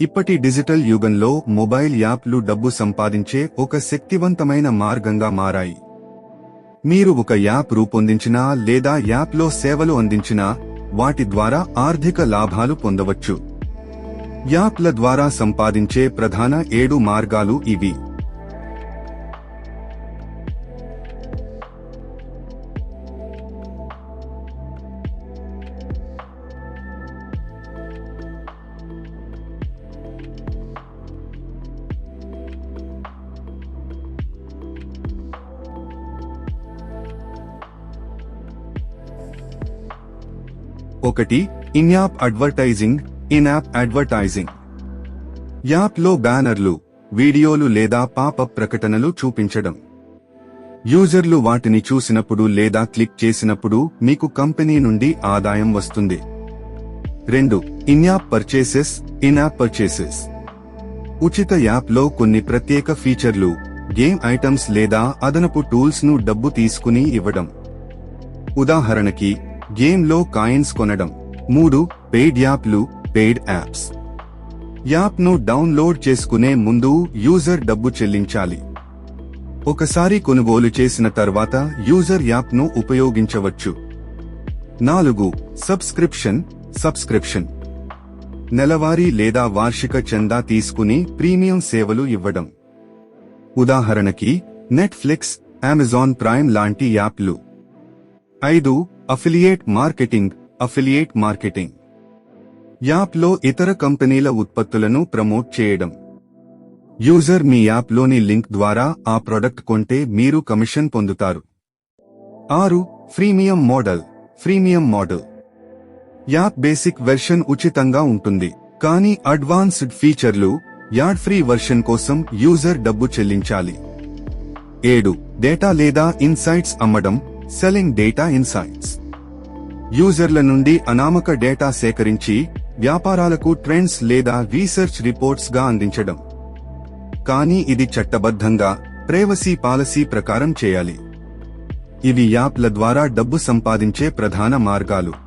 ఇప్పటి డిజిటల్ యుగంలో మొబైల్ యాప్లు డబ్బు సంపాదించే ఒక శక్తివంతమైన మార్గంగా మారాయి. మీరు ఒక యాప్ రూపొందించినా లేదా యాప్లో సేవలు అందించినా వాటి ద్వారా ఆర్థిక లాభాలు పొందవచ్చు. యాప్ల ద్వారా సంపాదించే ప్రధాన ఏడు మార్గాలు ఇవి. ఒకటి in app advertising in app advertising యాప్లో బ్యానర్లు వీడియోలు లేదా పాపప్ ప్రకటనలు చూపించడం. యూజర్లు వాటిని చూసినప్పుడు లేదా క్లిక్ చేసినప్పుడు మీకు కంపెనీ నుండి ఆదాయం వస్తుంది. రెండు in app purchases in app purchases ఉచిత యాప్లో కొన్ని ప్రత్యేక ఫీచర్లు గేమ్ ఐటమ్స్ లేదా అదనపు టూల్స్ను డబ్బు తీసుకుని ఇవ్వడం. ఉదాహరణకి గేమ్లో కాయిన్స్ కొనడం. మూడు పెయిడ్ యాప్లు పెయిడ్ యాప్స్. యాప్ను డౌన్లోడ్ చేసుకునే ముందు యూజర్ డబ్బు చెల్లించాలి. ఒకసారి కొనుగోలు చేసిన తర్వాత యూజర్ యాప్ను ఉపయోగించవచ్చు. నాలుగు సబ్స్క్రిప్షన్ సబ్స్క్రిప్షన్. నెలవారీ లేదా వార్షిక చందా తీసుకుని ప్రీమియం సేవలు ఇవ్వడం. ఉదాహరణకి నెట్ఫ్లిక్స్ అమెజాన్ ప్రైమ్ లాంటి యాప్లు. ఐదు అఫిలియేట్ మార్కెటింగ్ అఫిలియేట్ మార్కెటింగ్ యాప్లో ఇతర కంపెనీల ఉత్పత్తులను ప్రమోట్ చేయడం. యూజర్ మీ యాప్లోని లింక్ ద్వారా ఆ ప్రొడక్ట్ కొంటే మీరు కమిషన్ పొందుతారు. ఆరు freemium model freemium model. App basic version ఉచితంగా ఉంటుంది కానీ అడ్వాన్స్డ్ ఫీచర్లు యాడ్ ఫ్రీ వెర్షన్ కోసం యూజర్ డబ్బు చెల్లించాలి. ఏడు డేటా లేదా ఇన్సైట్స్ అమ్మడం సెల్లింగ్ డేటా ఇన్సైట్స్. యూజర్ల నుండి అనామక డేటా సేకరించి వ్యాపారాలకు ట్రెండ్స్ లేదా రీసెర్చ్ రిపోర్ట్స్గా అందించడం. కానీ ఇది చట్టబద్ధంగా ప్రైవసీ పాలసీ ప్రకారం చేయాలి. ఇవి యాప్ల ద్వారా డబ్బు సంపాదించే ప్రధాన మార్గాలు.